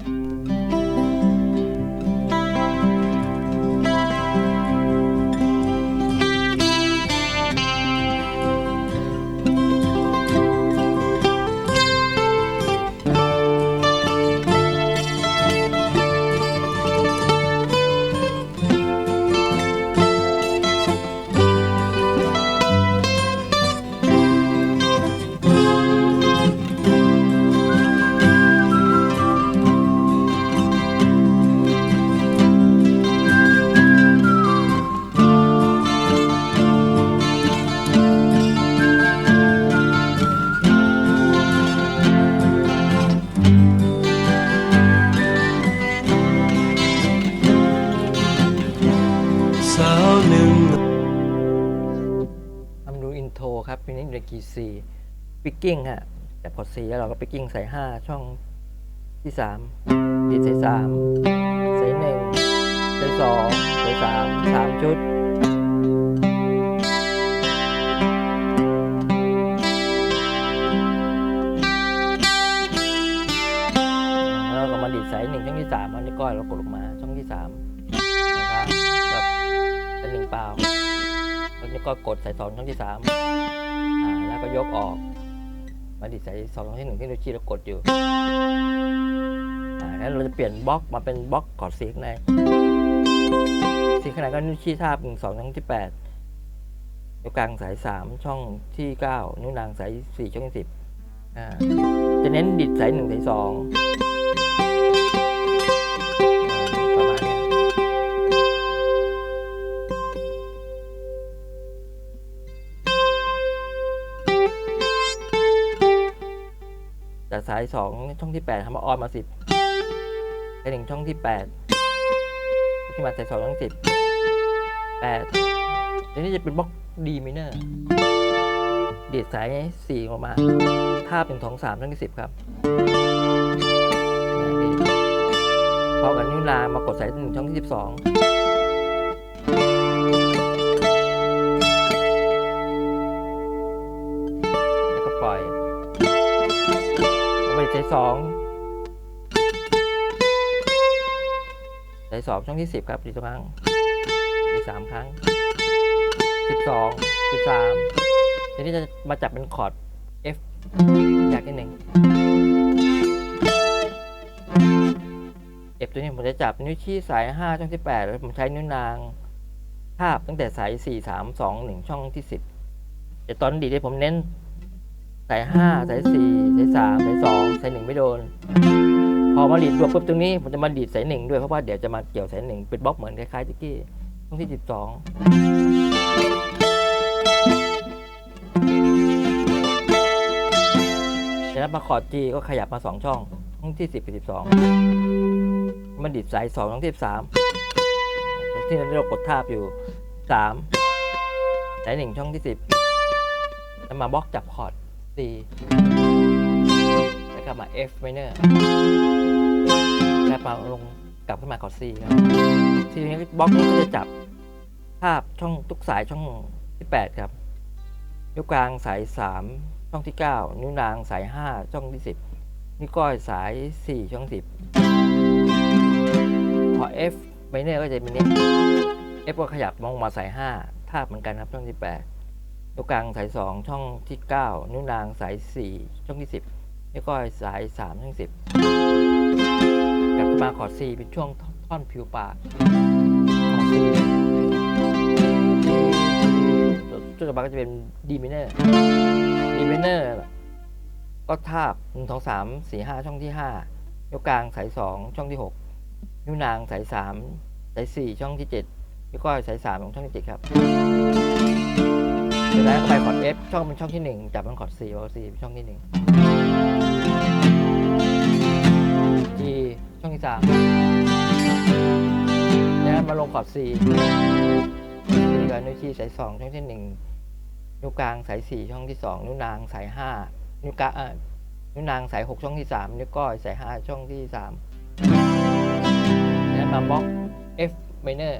ส โทครับปีนี้เดกีซีปิกกิ้งฮะแต่พอซีแล้วเราก็ปิกกิ้งใส่ห้าช่องที่สามดีดใส่สามใส่หนึ่งใส่สองใส่สามสามชุดแล้วก็มาดีดสายหนึ่งช่องที่สามอันนี้ก้อยเรากดลงมาช่องที่สามนะครับแบบเป็นหนึ่งเปล่า แล้วก็กดสายสองช่องที่สามแล้วก็ยกออก มาดีดสายสองช่องที่หนึ่งที่เราชี้เรากดอยู่แล้วเราจะเปลี่ยนบล็อกมาเป็นบล็อกกอดสีข้างในสีข้างในก็นิ้วชี้ทาบหนึ่งสองช่องที่แปดนิ้วกลางสายสามช่องที่เก้านิ้วนางสายสี่ช่องที่สิบจะเน้นดิดสายหนึ่งสายสอง สายสองช่องที่แปดทำมาออนมาสิบสายหนึ่งช่องที่แปดที่มาสายสองช่องสิบแปดทีนี้จะเป็นบล็อกดีมิเนอร์เดียดสายสี่ออกมาท่าเป็นสองสามช่องที่สิบครับพอกันนิ้วนางมากดสายหนึ่งช่องที่สิบสอง ไปสายสองสายสองช่องที่สิบครับดีสองครั้งดีสามครั้งสิบสองสิบสามทีนี้จะมาจับเป็นคอร์ด F อยากที่หนึ่งเอฟตัวนี้ผมจะจับนิ้วชี้สาย5ช่องที่8แล้วผมใช้นิ้วนางทาบตั้งแต่สาย4 3 2 1ช่องที่10แต่ตอนดีดที่ผมเน้น สาย5สาย4สาย3สาย2สาย1ไม่โดน พอมาดีดรวมปุ๊บตรงนี้ผมจะมาดีดสาย1ด้วยเพราะว่าเดี๋ยวจะมาเกี่ยวสาย1เป็นบล็อกเหมือนคล้ายๆติกกี้ช่องที่12จากนั้นมาคอร์ด G ก็ขยับมา2ช่องช่องที่10กับ12มันดิดสายสองช่องที่สามที่นั้นเรากดทาบอยู่สามสายหนึ่งช่องที่สิบแล้วมาบล็อกจับคอร์ด แล้วกลับมา F minor แล้วมาลงกลับขึ้นมาคอร์ด C ครับทีนี้บล็อกนี้ก็จะจับภาพช่องทุกสายช่องที่ 8 ครับนิ้วกลางสาย 3 ช่องที่ 9 นิ้วนางสาย 5 ช่องที่ 10 นิ้วก้อยสาย 4 ช่อง 10 พอ F ไมเนอร์ก็จะเป็นนี้ F ก็ขยับมองมาสาย5ทาเหมือนกันครับช่องที่ 8 นิ้วกลางสาย 2 ช่องที่ 9 นิ้วนางสาย 4 ช่องที่ 10 นิ้วก้อยสาย 3 ช่อง 10กลับมาคอร์ด C เป็นช่วงท่อนผิวปากคอร์ด C จุดต่อมาก็จะเป็น D minor D minor ก็ทาบ1 2 3 4 5ช่องที่5นิ้วกลางสาย2ช่องที่6นิ้วนางสาย3สาย4ช่องที่7นิ้วก้อยสาย3ของช่องที่7ครับ เสร็จแล้วก็ไปคอร์ด F ช่องเป็นช่องที่1จับเป็นคอร์ด4เพราะ4เป็นช่องที่1 G ช่องที่3แล้วมาลงคอร์ด C นี่ก็นิ้วชี้สาย2ช่องที่1นิ้วกลางสาย4ช่องที่2นิ้วนางสาย5นิ้วกลางนิ้วนางสาย6ช่องที่3นิ้วก้อยสาย5ช่องที่3แล้วมาบล็อก F minor